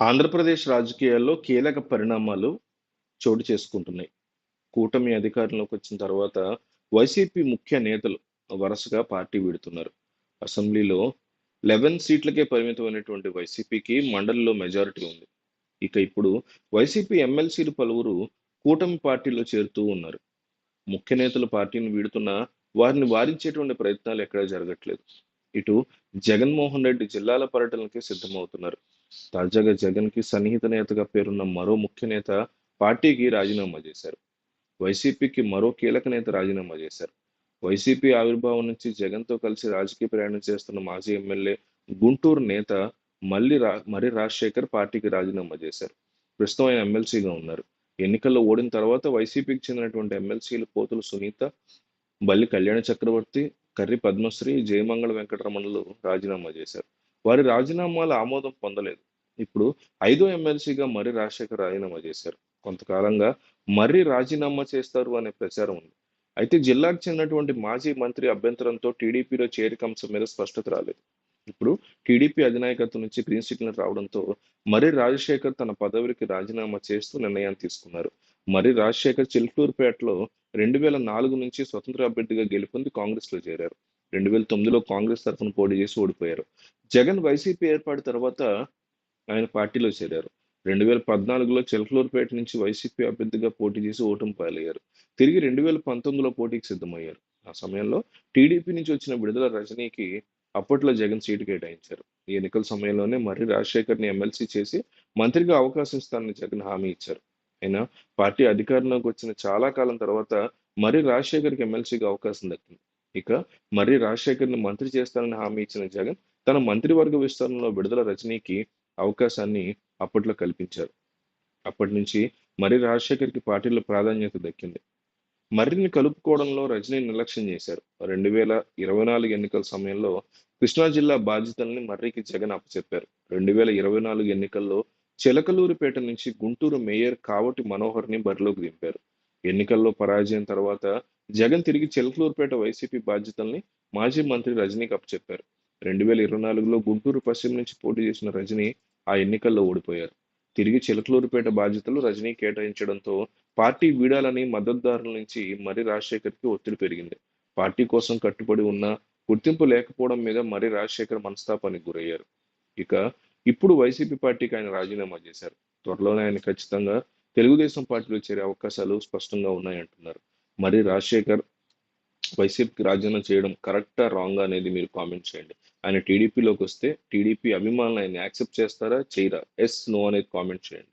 ఆంధ్రప్రదేశ్ రాజకీయాల్లో కీలక పరిణామాలు చోటు చేసుకుంటున్నాయి. కూటమి అధికారంలోకి వచ్చిన తర్వాత వైసీపీ ముఖ్య నేతలు వరుసగా పార్టీ వీడుతున్నారు. అసెంబ్లీలో 11 సీట్లకే పరిమితమైనటువంటి వైసీపీకి మండలిలో మెజారిటీ ఉంది. ఇక ఇప్పుడు వైసీపీ ఎమ్మెల్సీలు పలువురు కూటమి పార్టీలో చేరుతూ ఉన్నారు. ముఖ్య నేతలు పార్టీని వీడుతున్నా వారిని వారించేటువంటి ప్రయత్నాలు ఎక్కడా జరగట్లేదు. ఇటు జగన్మోహన్ రెడ్డి జిల్లాల పర్యటనకే సిద్ధమవుతున్నారు. తాజాగా జగన్‌కి సన్నిహిత నేతగా పేరున్న మరో ముఖ్య నేత పార్టీకి రాజీనామా చేశారు. వైసీపీకి మరో కీలక నేత రాజీనామా చేశారు. వైసీపీ ఆవిర్భావం నుంచి జగన్‌తో కలిసి రాజకీయ ప్రయాణం చేస్తున్న మాజీ ఎమ్మెల్యే గుంటూరు నేత మల్లి రా మర్రి రాజశేఖర్ పార్టీకి రాజీనామా చేశారు. ప్రస్తుతం ఆయన ఎమ్మెల్సీగా ఉన్నారు. ఎన్నికల్లో ఓడిన తర్వాత వైసీపీకి చెందినటువంటి ఎమ్మెల్సీలు పోతుల సునీత, బల్లి కళ్యాణ చక్రవర్తి, కర్రి పద్మశ్రీ, జయమంగళ వెంకటరమణలు రాజీనామా చేశారు. వారి రాజీనామాల ఆమోదం పొందలేదు. ఇప్పుడు ఐదో ఎమ్మెల్సీగా మర్రి రాజశేఖర్ రాజీనామా చేశారు. కొంతకాలంగా మర్రి రాజీనామా చేస్తారు అనే ప్రచారం ఉంది. అయితే జిల్లాకు చెందినటువంటి మాజీ మంత్రి అభ్యంతరంతో టీడీపీలో చేరిక అంశం మీద స్పష్టత రాలేదు. ఇప్పుడు టీడీపీ అధినాయకత్వం నుంచి గ్రీన్ సిగ్నల్ రావడంతో మర్రి రాజశేఖర్ తన పదవికి రాజీనామా చేస్తూ నిర్ణయాన్ని తీసుకున్నారు. మర్రి రాజశేఖర్ చిల్టూర్పేటలో రెండు వేల నాలుగు నుంచి స్వతంత్ర అభ్యర్థిగా గెలుపొంది కాంగ్రెస్‌లో చేరారు. 2009లో కాంగ్రెస్ తరఫున పోటీ చేసి ఓడిపోయారు. జగన్ వైసీపీ ఏర్పాటు తర్వాత ఆయన పార్టీలో చేరారు. 2014లో చిలకలూరుపేట నుంచి వైసీపీ అభ్యర్థిగా పోటీ చేసి ఓటమి పాలయ్యారు. తిరిగి 2019లో పోటీకి సిద్ధమయ్యారు. ఆ సమయంలో టీడీపీ నుంచి వచ్చిన విడుదల రజనీకి అప్పట్లో జగన్ సీటు కేటాయించారు. ఈ ఎన్నికల సమయంలోనే మర్రి రాజశేఖర్‌ని ఎమ్మెల్సీ చేసి మంత్రిగా అవకాశం ఇస్తానని జగన్ హామీ ఇచ్చారు. అయినా పార్టీ అధికారంలోకి వచ్చిన చాలా కాలం తర్వాత మర్రి రాజశేఖర్‌కి ఎమ్మెల్సీగా అవకాశం దక్కింది. ఇక మర్రి రాజశేఖర్‌ని మంత్రి చేస్తానని హామీ ఇచ్చిన జగన్ తన మంత్రివర్గ విస్తరణలో విడుదల రజనీకి అవకాశాన్ని అప్పట్లో కల్పించారు. అప్పటి నుంచి మర్రి రాజశేఖర్‌కి పార్టీలో ప్రాధాన్యత దక్కింది. మర్రిని కలుపుకోవడంలో రజనీ నిర్లక్ష్యం చేశారు. 2024 ఎన్నికల సమయంలో కృష్ణా జిల్లా బాధ్యతల్ని మర్రికి జగన్ అప్పచెప్పారు. 2024 ఎన్నికల్లో చిలకలూరిపేట నుంచి గుంటూరు మేయర్ కావటి మనోహర్‌ని బరిలోకి దింపారు. ఎన్నికల్లో పరాజయం తర్వాత జగన్ తిరిగి చిలకలూరిపేట వైసీపీ బాధ్యతల్ని మాజీ మంత్రి రజనీకి అప్పచెప్పారు. 2024లో గుంటూరు పశ్చిమ నుంచి పోటీ చేసిన రజనీ ఆ ఎన్నికల్లో ఓడిపోయారు. తిరిగి చిలకలూరుపేట బాధ్యతలు రజనీ కేటాయించడంతో పార్టీ వీడాలని మద్దతుదారుల నుంచి మరి రాజశేఖర్‌కి ఒత్తిడి పెరిగింది. పార్టీ కోసం కట్టుబడి ఉన్న గుర్తింపు లేకపోవడం మీద మరి రాజశేఖర్ మనస్తాపానికి గురయ్యారు. ఇక ఇప్పుడు వైసీపీ పార్టీకి ఆయన రాజీనామా చేశారు. త్వరలోనే ఆయన ఖచ్చితంగా తెలుగుదేశం పార్టీలో చేరే అవకాశాలు స్పష్టంగా ఉన్నాయంటున్నారు. మరి రాజశేఖర్ వైసీపీకి రాజీనామా చేయడం కరెక్టా? రాంగ్ అనేది మీరు కామెంట్ చేయండి. ఆయన టీడీపీలోకి వస్తే టీడీపీ అభిమానులు ఆయన యాక్సెప్ట్ చేస్తారా? చేయరా? ఎస్ నో అనేది కామెంట్ చేయండి.